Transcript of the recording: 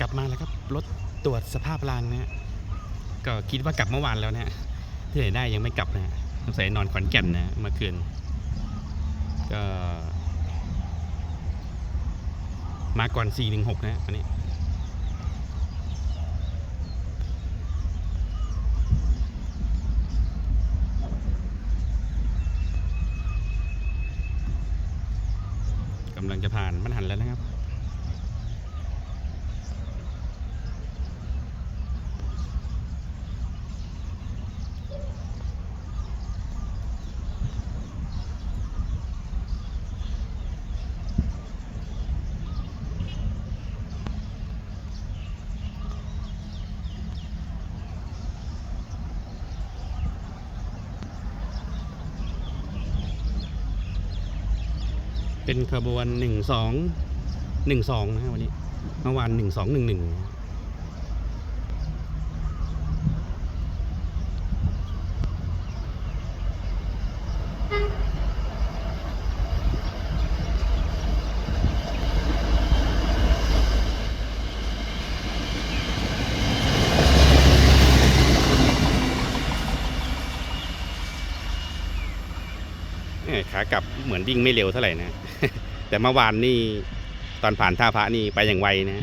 กลับมาแล้วครับรถตรวจสภาพรางนะฮะก็คิดว่ากลับเมื่อวานแล้วนะฮะที่ไหนได้ยังไม่กลับนะฮะสงสัยนอนขอนแก่นนะฮะเมื่อคืนก็มาก่อน 416 นะฮะอันนี้กำลังจะผ่านมันหันแล้วนะครับ เป็นขบวน 1 2 1 2 นะวันนี้เมื่อวาน 1 2 1 1 ขากลับเหมือนวิ่งไม่เร็วเท่าไหร่นะ แต่เมื่อวานนี่ตอนผ่านท่าพระนี่ไปอย่างไวนะ